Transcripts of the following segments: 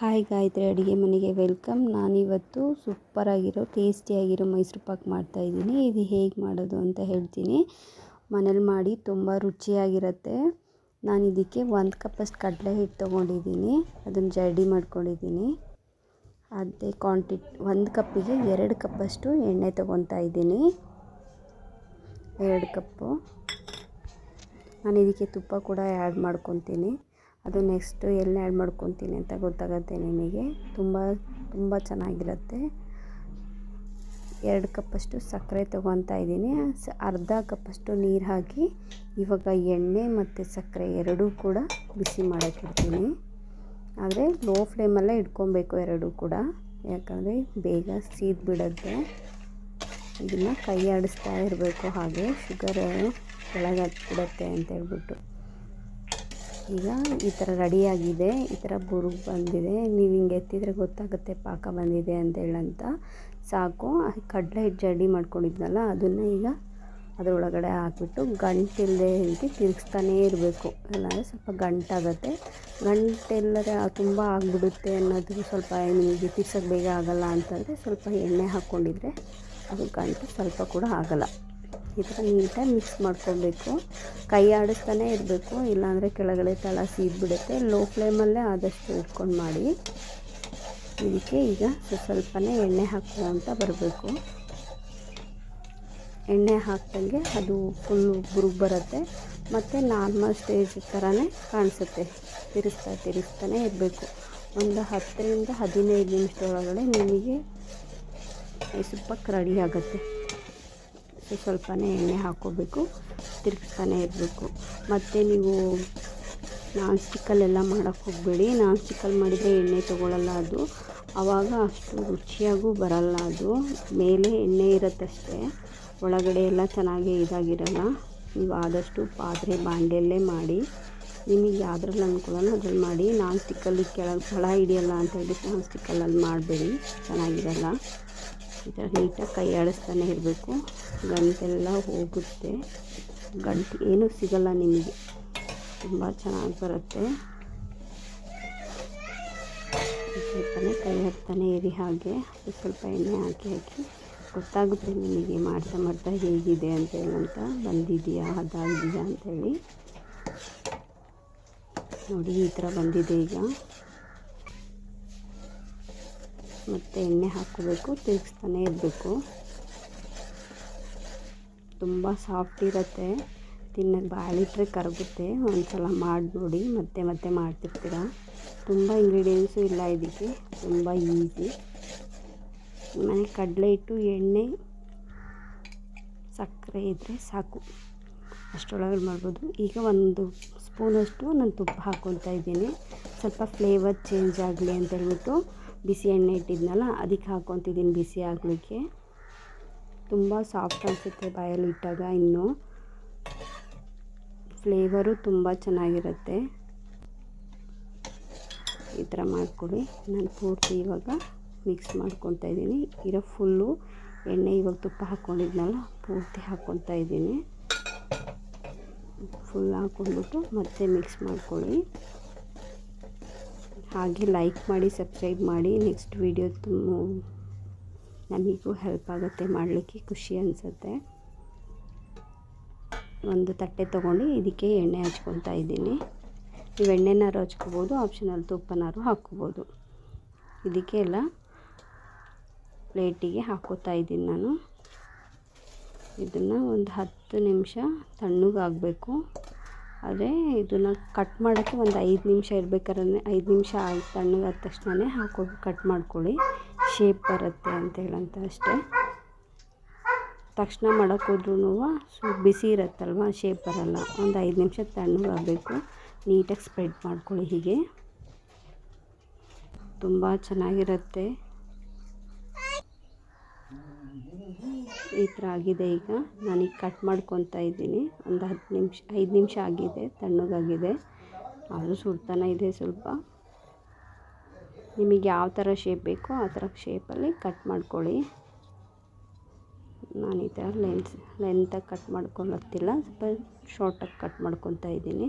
Hi Gayatri, ಅಡುಗೆ ಮನೆಗೆ welcome. ನಾನಿವತ್ತು ಸೂಪರಾಗಿರೋ, ಟೇಸ್ಟಿಯಾಗಿರೋ ಮೈಸೂರು ಪಾಕ್ ಮಾಡ್ತಾಯಿದ್ದೀನಿ ಇದು ಹೇಗೆ ಮಾಡೋದು ಅಂತ ಹೇಳ್ತೀನಿ. ಮನೇಲಿ ಮಾಡಿ ತುಂಬ ರುಚಿಯಾಗಿರುತ್ತೆ. ನಾನು ಇದಕ್ಕೆ ಒಂದು ಕಪ್ಪಷ್ಟು ಕಡಲೆ ಹಿಟ್ಟು ತೊಗೊಂಡಿದ್ದೀನಿ. ಅದನ್ನು ಜರ್ಡಿ ಮಾಡ್ಕೊಂಡಿದ್ದೀನಿ. ಅದೇ ಕ್ವಾಂಟಿಟಿ ಒಂದು ಕಪ್ಪಿಗೆ ಎರಡು ಕಪ್ಪಷ್ಟು ಎಣ್ಣೆ ತೊಗೊತಾ ಇದ್ದೀನಿ. ಎರಡು ಕಪ್ಪು. ನಾನು ಇದಕ್ಕೆ ತುಪ್ಪ ಕೂಡ ಆ್ಯಡ್ ಮಾಡ್ಕೊತೀನಿ. ಅದು ನೆಕ್ಸ್ಟು ಎಲ್ಲಿ ಆ್ಯಡ್ ಮಾಡ್ಕೊತೀನಿ ಅಂತ ಗೊತ್ತಾಗುತ್ತೆ ನಿಮಗೆ. ತುಂಬ ತುಂಬ ಚೆನ್ನಾಗಿರುತ್ತೆ. ಎರಡು ಕಪ್ಪಷ್ಟು ಸಕ್ಕರೆ ತೊಗೊತಾ ಇದ್ದೀನಿ. ಅರ್ಧ ಕಪ್ಪಷ್ಟು ನೀರು ಹಾಕಿ ಇವಾಗ ಎಣ್ಣೆ ಮತ್ತು ಸಕ್ಕರೆ ಎರಡೂ ಕೂಡ ಬಿಸಿ ಮಾಡೋಕ್ಕಿರ್ತೀನಿ ಆದರೆ ಲೋ ಫ್ಲೇಮಲ್ಲೇ ಇಟ್ಕೊಬೇಕು ಎರಡೂ ಕೂಡ. ಯಾಕಂದರೆ ಬೇಗ ಸೀದ್ ಬಿಡುತ್ತೆ ಇದನ್ನು ಕೈ ಆಡಿಸ್ತಾ ಇರಬೇಕು ಹಾಗೆ. ಶುಗರ್ ಕೆಳಗೆ ಹತ್ಬಿಡುತ್ತೆ ಅಂತ ಹೇಳ್ಬಿಟ್ಟು ಈಗ ಈ ಥರ ರೆಡಿಯಾಗಿದೆ, ಈ ಥರ ಬುರುಗು ಬಂದಿದೆ. ನೀವು ಹಿಂಗೆ ಎತ್ತಿದರೆ ಗೊತ್ತಾಗುತ್ತೆ ಪಾಕ ಬಂದಿದೆ ಅಂತ ಹೇಳಂತ. ಸಾಕು, ಕಡಲೆ ಹಿಟ್ಟು ಜಡಿ ಮಾಡ್ಕೊಂಡಿದ್ನಲ್ಲ, ಅದನ್ನು ಈಗ ಅದರೊಳಗಡೆ ಹಾಕಿಬಿಟ್ಟು ಗಂಟಿಲ್ಲದೆ ರೀತಿ ತಿರುಗಿಸ್ತಾನೇ ಇರಬೇಕು. ಇಲ್ಲಾಂದರೆ ಸ್ವಲ್ಪ ಗಂಟಾಗುತ್ತೆ. ಗಂಟೆಲ್ಲದೆ ತುಂಬ ಆಗಿಬಿಡುತ್ತೆ ಅನ್ನೋದು ಸ್ವಲ್ಪ ನಿಮಗೆ ತಿರ್ಸೋಕ್ಕೆ ಬೇಗ ಆಗೋಲ್ಲ ಅಂತಂದರೆ ಸ್ವಲ್ಪ ಎಣ್ಣೆ ಹಾಕ್ಕೊಂಡಿದ್ರೆ ಅದು ಗಂಟು ಸ್ವಲ್ಪ ಕೂಡ ಆಗೋಲ್ಲ. ಈ ಥರ ನೀಟಾಗಿ ಮಿಕ್ಸ್ ಮಾಡ್ಕೊಬೇಕು. ಕೈ ಆಡಿಸ್ತಾನೆ ಇರಬೇಕು, ಇಲ್ಲಾಂದರೆ ಕೆಳಗಡೆ ತಳ ಸೀದ್ಬಿಡುತ್ತೆ. ಲೋ ಫ್ಲೇಮಲ್ಲೇ ಆದಷ್ಟು ಇಟ್ಕೊಂಡು ಮಾಡಿ. ಇದಕ್ಕೆ ಈಗ ಸ್ವಲ್ಪನೇ ಎಣ್ಣೆ ಹಾಕ್ಕೊಂತ ಬರಬೇಕು. ಎಣ್ಣೆ ಹಾಕ್ದಂಗೆ ಅದು ಫುಲ್ಲು ಬುರುಗ್ ಬರುತ್ತೆ. ಮತ್ತು ನಾರ್ಮಲ್ ಸ್ಟೇಜ್ ಥರನೇ ಕಾಣಿಸುತ್ತೆ. ತಿರುಸ್ತಾ ತಿರುಗಿಸ್ತಾನೆ ಇರಬೇಕು. ಒಂದು ಹತ್ತರಿಂದ ಹದಿನೈದು ನಿಮಿಷದೊಳಗಡೆ ನಿಮಗೆ ಸುಪ್ಪಕ್ಕೆ ಪಾಕ್ ರೆಡಿ ಆಗುತ್ತೆ. ಸೊ ಸ್ವಲ್ಪನೇ ಎಣ್ಣೆ ಹಾಕ್ಕೋಬೇಕು ತಿರುಗಿಸ್ತಾನೆ ಇರಬೇಕು. ಮತ್ತು ನೀವು ನಾನ್ ಸ್ಟಿಕ್ಕಲ್ಲೆಲ್ಲ ಮಾಡೋಕ್ಕೆ ಹೋಗಬೇಡಿ. ನಾನ್ ಸ್ಟಿಕ್ಕಲ್ಲಿ ಮಾಡಿದರೆ ಎಣ್ಣೆ ತೊಗೊಳ್ಳಲ್ಲ ಅದು. ಆವಾಗ ಅಷ್ಟು ರುಚಿಯಾಗೂ ಬರಲ್ಲ ಅದು. ಮೇಲೆ ಎಣ್ಣೆ ಇರುತ್ತಷ್ಟೇ. ಒಳಗಡೆ ಎಲ್ಲ ಚೆನ್ನಾಗಿ ಇದಾಗಿರಲ್ಲ. ನೀವು ಆದಷ್ಟು ಪಾತ್ರೆ ಬಾಂಡೆಯಲ್ಲೇ ಮಾಡಿ, ನಿಮಗೆ ಯಾವುದ್ರಲ್ಲಿ ಅನುಕೂಲನೋ ಅದ್ರಲ್ಲಿ ಮಾಡಿ. ನಾನ್ ಸ್ಟಿಕ್ಕಲ್ಲಿ ಕೆಳಗೆ ಫಳ ಹಿಡಿಯಲ್ಲ ಅಂತ ಹೇಳಿ ನಾನ್ ಸ್ಟಿಕ್ಕಲ್ಲಿ ಮಾಡಬೇಡಿ. ಚೆನ್ನಾಗಿರಲ್ಲ. ಈ ಥರ ನೀಟಾಗಿ ಕೈ ಆಡಿಸ್ತಾನೆ ಇರಬೇಕು. ಗಂಟೆಲ್ಲ ಹೋಗುತ್ತೆ. ಗಂಟು ಏನೂ ಸಿಗಲ್ಲ ನಿಮಗೆ. ತುಂಬ ಚೆನ್ನಾಗಿ ಬರುತ್ತೆ. ಸ್ವಲ್ಪನೇ ಕೈ ಹಾಕ್ತಾನೆ ಇರಿ ಹಾಗೆ. ಸ್ವಲ್ಪ ಎಣ್ಣೆ ಹಾಕಿ ಹಾಕಿ. ಗೊತ್ತಾಗುತ್ತೆ ನಿಮಗೆ ಮಾಡ್ತಾ ಮಾಡ್ತಾ ಹೇಗಿದೆ ಅಂತ ಬಂದಿದೆಯಾ, ಅದಾಗಿದೆಯಾ ಅಂತೇಳಿ. ನೋಡಿ ಈ ಥರ ಬಂದಿದೆ ಈಗ. ಮತ್ತು ಎಣ್ಣೆ ಹಾಕೋಬೇಕು, ತಿರುಗಿಸ್ತಾನೆ ಇರಬೇಕು. ತುಂಬ ಸಾಫ್ಟ್ ಇರುತ್ತೆ. ತಿನ್ನೋಕ್ಕೆ ಬಾಳಿಟ್ರೆ ಕರಗುತ್ತೆ. ಒಂದು ಸಲ ಮಾಡಿ ನೋಡಿ ಮತ್ತೆ ಮತ್ತೆ ಮಾಡ್ತಿರ್ತೀರ? ತುಂಬ ಇಂಗ್ರೀಡಿಯೆಂಟ್ಸು ಇಲ್ಲ ಇದಕ್ಕೆ. ತುಂಬ ಈಸಿ ಮನೆ ಕಡಲೆ ಹಿಟ್ಟು, ಎಣ್ಣೆ, ಸಕ್ಕರೆ ಇದ್ದರೆ ಸಾಕು. ಅಷ್ಟರೊಳಗೆ ಮಾಡ್ಬೋದು. ಈಗ ಒಂದು ಸ್ಪೂನಷ್ಟು ನಾನು ತುಪ್ಪ ಹಾಕ್ಕೊತಾ ಇದ್ದೀನಿ. ಸ್ವಲ್ಪ ಫ್ಲೇವರ್ ಚೇಂಜ್ ಆಗಲಿ ಅಂತ ಹೇಳ್ಬಿಟ್ಟು ಬಿಸಿ ಎಣ್ಣೆ ಇಟ್ಟಿದ್ನಲ್ಲ, ಅದಕ್ಕೆ ಹಾಕ್ಕೊತಿದ್ದೀನಿ ಬಿಸಿ ಆಗಲಿಕ್ಕೆ. ತುಂಬ ಸಾಫ್ಟ್ ಅನಿಸುತ್ತೆ ಬಾಯಲ್ಲಿ ಇಟ್ಟಾಗ ಇನ್ನೂ. ಫ್ಲೇವರು ತುಂಬ ಚೆನ್ನಾಗಿರುತ್ತೆ. ಈ ಥರ ಮಾಡ್ಕೊಳ್ಳಿ. ನಾನು ಪೂರ್ತಿ ಇವಾಗ ಮಿಕ್ಸ್ ಮಾಡ್ಕೊತಾ ಇದ್ದೀನಿ. ಇರೋ ಫುಲ್ಲು ಎಣ್ಣೆ ಇವಾಗ ತುಪ್ಪ ಹಾಕ್ಕೊಂಡಿದ್ನಲ್ಲ, ಪೂರ್ತಿ ಹಾಕ್ಕೊತಾ ಇದ್ದೀನಿ. ಫುಲ್ ಹಾಕ್ಕೊಂಡ್ಬಿಟ್ಟು ಮತ್ತೆ ಮಿಕ್ಸ್ ಮಾಡ್ಕೊಳ್ಳಿ. ಹಾಗೆ ಲೈಕ್ ಮಾಡಿ ಸಬ್ಸ್ಕ್ರೈಬ್ ಮಾಡಿ. ನೆಕ್ಸ್ಟ್ ವೀಡಿಯೋ ತುಂಬ ನಮಗೂ ಹೆಲ್ಪ್ ಆಗುತ್ತೆ, ಮಾಡಲಿಕ್ಕೆ ಖುಷಿ ಅನಿಸುತ್ತೆ. ಒಂದು ತಟ್ಟೆ ತೊಗೊಂಡು ಇದಕ್ಕೆ ಎಣ್ಣೆ ಹಚ್ಕೊತಾ ಇದ್ದೀನಿ. ನೀವು ಎಣ್ಣೆನಾರು ಹಚ್ಕೋಬೋದು ಆಪ್ಷನಲ್ ತುಪ್ಪನಾರು ಹಾಕ್ಕೋಬೋದು. ಇದಕ್ಕೆ ಎಲ್ಲ ಪ್ಲೇಟಿಗೆ ಹಾಕೋತಾ ಇದ್ದೀನಿ ನಾನು. ಇದನ್ನು ಒಂದು ಹತ್ತು ನಿಮಿಷ ತಣ್ಣಗಾಗಬೇಕು. ಆದರೆ ಇದನ್ನು ಕಟ್ ಮಾಡೋಕ್ಕೆ ಒಂದು ಐದು ನಿಮಿಷ ಇರ್ಬೇಕಾದ್ರೆ ಐದು ನಿಮಿಷ ಆಯ್ತು ತಣ್ಣಗಾದ ತಕ್ಷಣವೇ ಹಾಕೋ ಕಟ್ ಮಾಡ್ಕೊಳ್ಳಿ. ಶೇಪ್ ಬರುತ್ತೆ ಅಂತ ಹೇಳಂತ ಅಷ್ಟೇ. ತಕ್ಷಣ ಮಾಡೋಕ್ಕೋದ್ರೂ ಸೊ, ಬಿಸಿ ಇರುತ್ತಲ್ವ ಶೇಪ್ ಬರಲ್ಲ. ಒಂದು ಐದು ನಿಮಿಷ ತಣ್ಣಗಾಗಬೇಕು. ನೀಟಾಗಿ ಸ್ಪ್ರೆಡ್ ಮಾಡ್ಕೊಳ್ಳಿ ಹೀಗೆ. ತುಂಬ ಚೆನ್ನಾಗಿರುತ್ತೆ. ಈ ಥರ ಆಗಿದೆ ಈಗ. ನಾನೀಗ ಕಟ್ ಮಾಡ್ಕೊತಾ ಇದ್ದೀನಿ. ಒಂದು ಹತ್ತು ನಿಮಿಷ, ಐದು ನಿಮಿಷ ಆಗಿದೆ. ತಣ್ಣಗಾಗಿದೆ. ಆದರೂ ಸುಡ್ತಾನೆ ಇದೆ ಸ್ವಲ್ಪ. ನಿಮಗೆ ಯಾವ ಥರ ಶೇಪ್ ಬೇಕೋ ಆ ಥರ ಶೇಪಲ್ಲಿ ಕಟ್ ಮಾಡ್ಕೊಳ್ಳಿ. ನಾನು ಈ ಥರ ಲೆನ್ಸ್ ಲೆಂತಾಗಿ ಕಟ್ ಮಾಡ್ಕೊಳ್ಳೋತ್ತಿಲ್ಲ. ಸ್ವಲ್ಪ ಶಾರ್ಟಾಗಿ ಕಟ್ ಮಾಡ್ಕೊತಾ ಇದ್ದೀನಿ.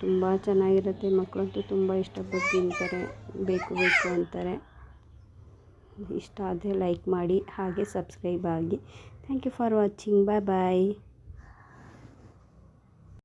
ತುಂಬ ಚೆನ್ನಾಗಿರುತ್ತೆ ಮಕ್ಕಳಂತೂ. ತುಂಬ ಇಷ್ಟಪಟ್ಟು ತಿಂತಾರೆ. ಬೇಕು ಬೇಕು ಅಂತಾರೆ. ಇಷ್ಟ ಆದರೆ ಲೈಕ್ ಮಾಡಿ ಹಾಗೆ ಸಬ್ಸ್ಕ್ರೈಬ್ ಆಗಿ. Thank you for watching bye bye